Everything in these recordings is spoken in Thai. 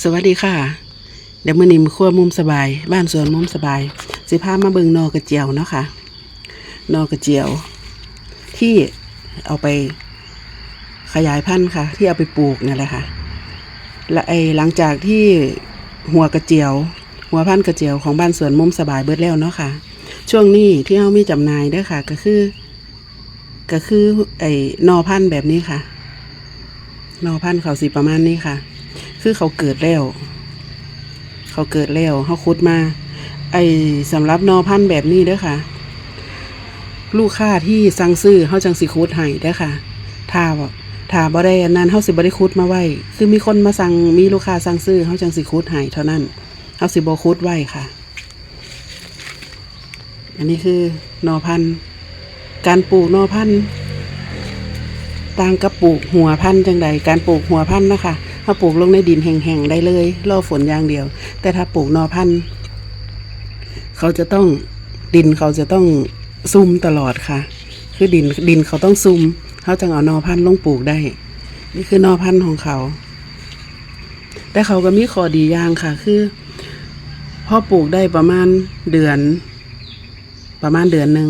สวัสดีค่ะ เดี๋ยวมือนี้มาครัวมุมสบาย บ้านสวนมุมสบาย สิพามาเบิงนอกระเจียวเนาะค่ะนอกระเจียว ที่เอาไปขยายพันธุ์ค่ะ ที่เอาไปปลูกเนี่ยแหละค่ะและไอหลังจากที่หัวกระเจียว หัวพันธุ์กระเจียวของบ้านสวนมุมสบายเบิดแล้วเนาะค่ะ ช่วงนี้ที่เฮามีจำหน่ายด้อค่ะ ก็คือ ก็คือไอ้นอพันธุ์แบบนี้ค่ะ นอพันธุ์เขาสิประมาณนี้ค่ะ คือเขาเกิดแล้ว เขาเกิดแล้วเขาคุดมา ไอ้สำหรับนอพันธุ์แบบนี้เด้อค่ะ ลูกค้าที่สั่งซื้อเขาจังสิคุดให้เด้อค่ะถ้าบ่ถ้าบ่ได้อันนั้นเขาสิบ่ได้คุดมาไว้ คือมีคนมาสั่งมีลูกค้าสั่งซื้อเขาจังสิคุดให้เท่านั้นเขาสิบ่คุดไว้ค่ะ อันนี้คือนอพันธุ์การปลูกนอพันธุ์ต่างกับปลูกหัวพันธุ์จังใดการปลูกหัวพันธุ์นะคะ ถ้าปลูกลงในดินแห้งๆได้เลยรอฝนอย่างเดียว แต่ถ้าปลูกนอพันธุ์เขาจะต้องดินเขาจะต้องซุ่มตลอดค่ะ คือดินดินเขาต้องซุ่มเขาจะเอานอพันธุ์ลงปลูกได้ นี่คือนอพันธุ์ของเขา แต่เขาก็มีข้อดีอย่างค่ะ คือพอปลูกได้ประมาณเดือน ประมาณเดือนหนึ่ง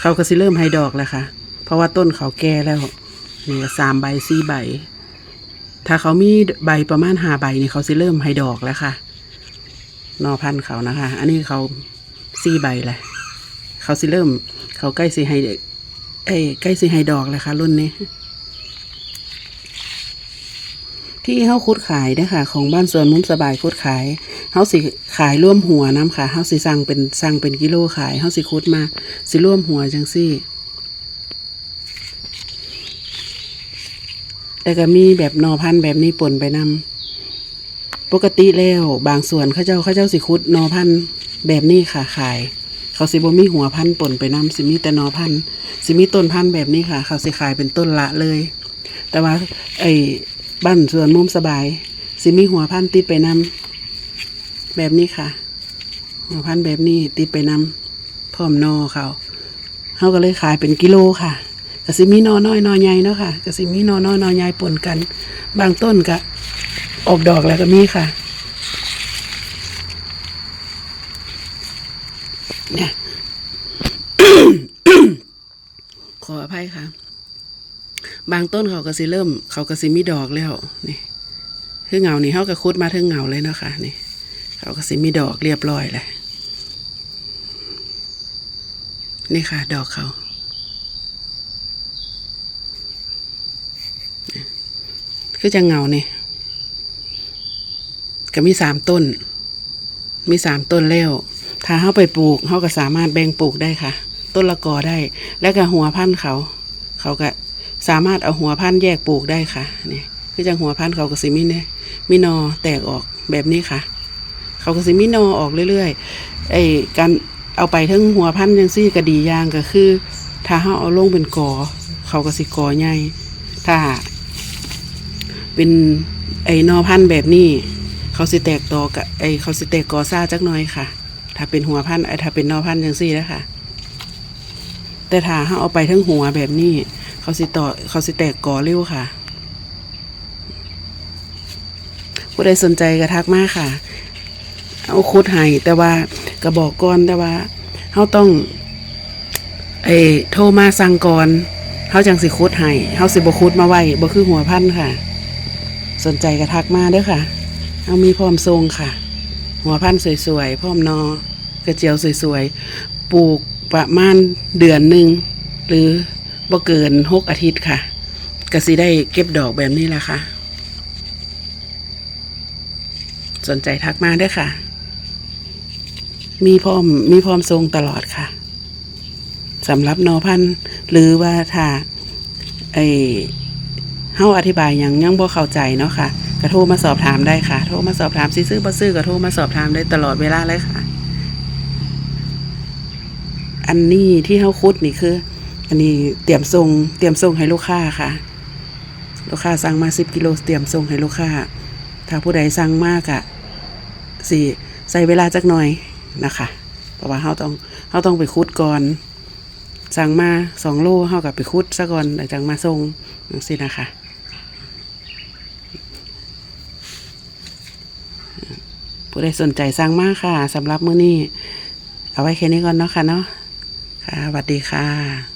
เขาก็สิเริ่มให้ดอกแล้วค่ะ เพราะว่าต้นเขาแก่แล้วนี่สามใบสี่ใบ ถ้าเขามีใบประมาณหาใบนี่เขาสิเริ่มให้ดอกแล้วค่ะนอพันธุ์เขานะคะ อันนี้เขาสี่ใบแหละเขาสิเริ่ม เขาใกล้สิให้เอ้ใกล้สิให้ดอกแล้วค่ะ รุ่นนี้ ที่เฮาคุดขายเด้ค่ะของบ้านสวนมุมสบายคุดขายเฮาสิขายร่วมหัวน้ำค่ะเฮาสิสั่งเป็นสั่งเป็นกิโลขายเฮาสิคุดมา สิร่วมหัวจังซี่ แต่ก็มีแบบนอพันธุ์แบบนี้ปนไปนำปกติแล้วบางส่วนเขาเจ้าเขาเจ้าสิคุดนอพันธุ์แบบนี้ค่ะขาย เขาสิบ่มีหัวพันธุ์ปนไปนำสิมีแต่นอพันธุ์สิมีต้นพันธุ์แบบนี้ค่ะ เขาสิขายเป็นต้นละเลย แต่ว่า ไอ้บ้านสวนมุมสบาย สิมีหัวพันธุ์ติดไปนำแบบนี้ค่ะ หัวพันธุ์แบบนี้ติดไปนำพร้อมนอเขาเขาก็เลยขายเป็นกิโลค่ะ ก็สิมีนอน้อยนอใหญ่เนาะค่ะก็สิมีนอน้อยนอใหญ่ปนกัน บางต้นก็ออกดอกแล้วก็มีค่ะเนี่ยขออภัยค่ะ บางต้นเขาก็สิเริ่ม เขาก็สิมีดอกแล้วนี่คือเงานี่เขาก็คุดมาถึงเงาเลยเนาะค่ะนี่ เขาก็สิมีดอกเรียบร้อยเลยนี่ค่ะ ดอกเขา คือจะเงาเนี่ยก็มีสามต้น มีสามต้นแล้วถ้าเข้าไปปลูกเขาก็สามารถแบ่งปลูกได้ค่ะ ต้นละกอได้ แล้วก็หัวพันธุ์เขา เขาก็สามารถเอาหัวพันธุ์แยกปลูกได้ค่ะนี่คือจังหัวพันธุ์เขาก็สิมีเนี่ยมีนอแตกออกแบบนี้ค่ะ เขาก็สิมีนอออกเรื่อยๆไอ้การเอาไปทั้งหัวพันธุ์ยังซี่ก็ดียางก็คือ ถ้าเขาเอาลงเป็นกอ เขาก็สิกอใหญ่ถ้า เป็นไอ้นอพันธุ์แบบนี้ เขาสิแตกตอกะไอ้เขาสิแตกกอซ่าจักหน่อยค่ะ ถ้าเป็นหัวพันธุ์ไอ้ถ้าเป็นนอพันธุ์จังซี่นะคะแต่ถ้าเขาเอาไปทั้งหัวแบบนี้ เขาสิต่อเขาสิแตกกอเร็วค่ะผู้ใดสนใจก็ทักมากค่ะ เอาคุดให้แต่ว่ากระบอกก่อนแต่ว่าเขาต้องไอ้โทรมาสั่งก่อนเขาจังสิคุดให้เขาสิบคุดมาไว้บ่คือหัวพันธุ์ค่ะ สนใจก็ทักมาเด้อค่ะ เอามีพร้อมทรงค่ะ หัวพันธุ์สวยๆพร้อมนอกระเจียวสวยๆปลูกประมาณเดือนหนึ่งหรือบ่เกินหกอาทิตย์ค่ะก็สิได้เก็บดอกแบบนี้แหละค่ะ สนใจทักมาเด้อค่ะ มีพร้อมมีพร้อมทรงตลอดค่ะสำหรับนอพันธุ์หรือว่าถ้าไอ เฮาอธิบายยังยังบ่เข้าใจเนาะค่ะก็โทรมาสอบถามได้ค่ะ โทรมาสอบถามซื้อบ่ซื้อก็โทรมาสอบถามได้ตลอดเวลาเลยค่ะ อันนี้ที่เฮาคุดนี่คือ อันนี้เตรียมส่งเตรียมส่งให้ลูกค้าค่ะ ลูกค้าสั่งมา10กิโลเตรียมส่งให้ลูกค้า ถ้าผู้ใดสั่งมากอะสิใส่เวลาจักหน่อยนะคะเพราะว่าเฮาต้องเฮาต้องไปคุดก่อนสั่งมาสองโลเฮากับไปคุดซะก่อนแล้วจังมาส่งจังซี่นะคะ ผู้ใดสนใจสร้างมากค่ะสำหรับมื้อนี้ เอาไว้แค่นี้ก่อนเนาะค่ะเนาะค่ะสวัสดีค่ะ